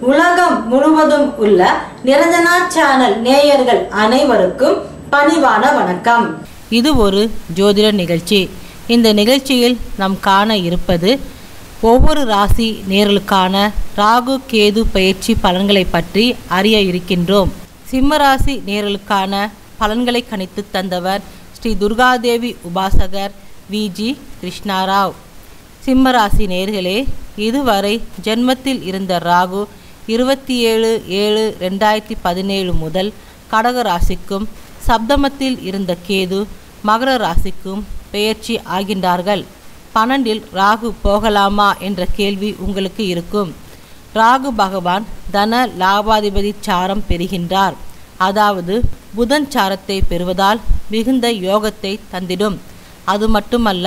முழுவதும் உள்ள நிரஞ்சனா சேனல் நேயர்கள் அனைவருக்கும் பணிவான வணக்கம். இது ஒரு ஜோதிட நிகழ்ச்சி. இந்த நிகழ்ச்சியில் நாம் காண இருப்பது ஒவ்வொரு ராசி நேர்களுக்கான ராகு கேது பயிற்சி பலன்களை பற்றி அறிய இருக்கின்றோம். சிம்ம ராசி நேர்களுக்கான பலன்களை கணித்து தந்தவர் ஸ்ரீ துர்காதேவி உபாசகர் விஜி கிருஷ்ணாராவ். சிம்மராசி நேர்களே இதுவரை ஜென்மத்தில் இருந்த ராகு இருபத்தி ஏழு ஏழு ரெண்டாயிரத்தி பதினேழு முதல் கடக ராசிக்கும் சப்தமத்தில் இருந்த கேது மகர ராசிக்கும் பெயர்ச்சி ஆகின்றார்கள். பன்னெண்டில் ராகு போகலாமா என்ற கேள்வி உங்களுக்கு இருக்கும். ராகு பகவான் தன லாபாதிபதி சாரம் பெறுகின்றார். அதாவது புதன் சாரத்தை பெறுவதால் மிகுந்த யோகத்தை தந்திடும். அது மட்டுமல்ல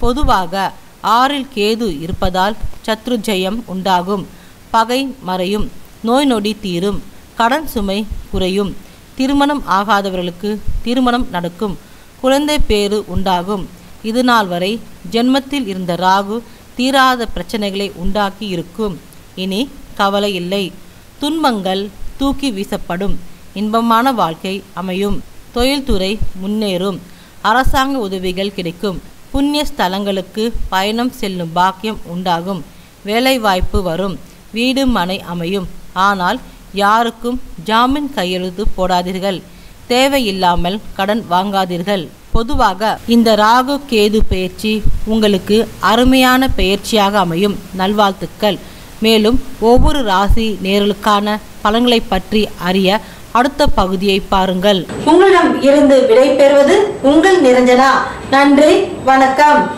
பொதுவாக ஆறில் கேது இருப்பதால் சத்ரு ஜெயம் உண்டாகும். பகை மறையும் நோய் நொடி தீரும் கடன் சுமை குறையும். திருமணம் ஆகாதவர்களுக்கு திருமணம் நடக்கும். குழந்தை பேறு உண்டாகும். இது நாள் வரை ஜென்மத்தில் இருந்த ராகு தீராத பிரச்சனைகளை உண்டாக்கி இருக்கும். இனி கவலை இல்லை. துன்பங்கள் தூக்கி வீசப்படும். இன்பமான வாழ்க்கை அமையும். தொழில்துறை முன்னேறும். அரசாங்க உதவிகள் கிடைக்கும். புண்ணிய ஸ்தலங்களுக்கு பயணம் செல்லும் பாக்கியம் உண்டாகும். வேலைவாய்ப்பு வரும். வீடு மனை அமையும். ஆனால் யாருக்கும் ஜாமீன் கையெழுத்து போடாதீர்கள். தேவையில்லாமல் கடன் வாங்காதீர்கள். பொதுவாக இந்த ராகு கேது பயிற்சி உங்களுக்கு அருமையான பயிற்சியாக அமையும். நல்வாழ்த்துக்கள். மேலும் ஒவ்வொரு ராசி நேர்களுக்கான பலன்களை பற்றி அறிய அடுத்த பகுதியை பாருங்கள். உங்களிடம் இருந்து விடை பெறுவது உங்கள் நிரஞ்சனா. நன்றி வணக்கம்.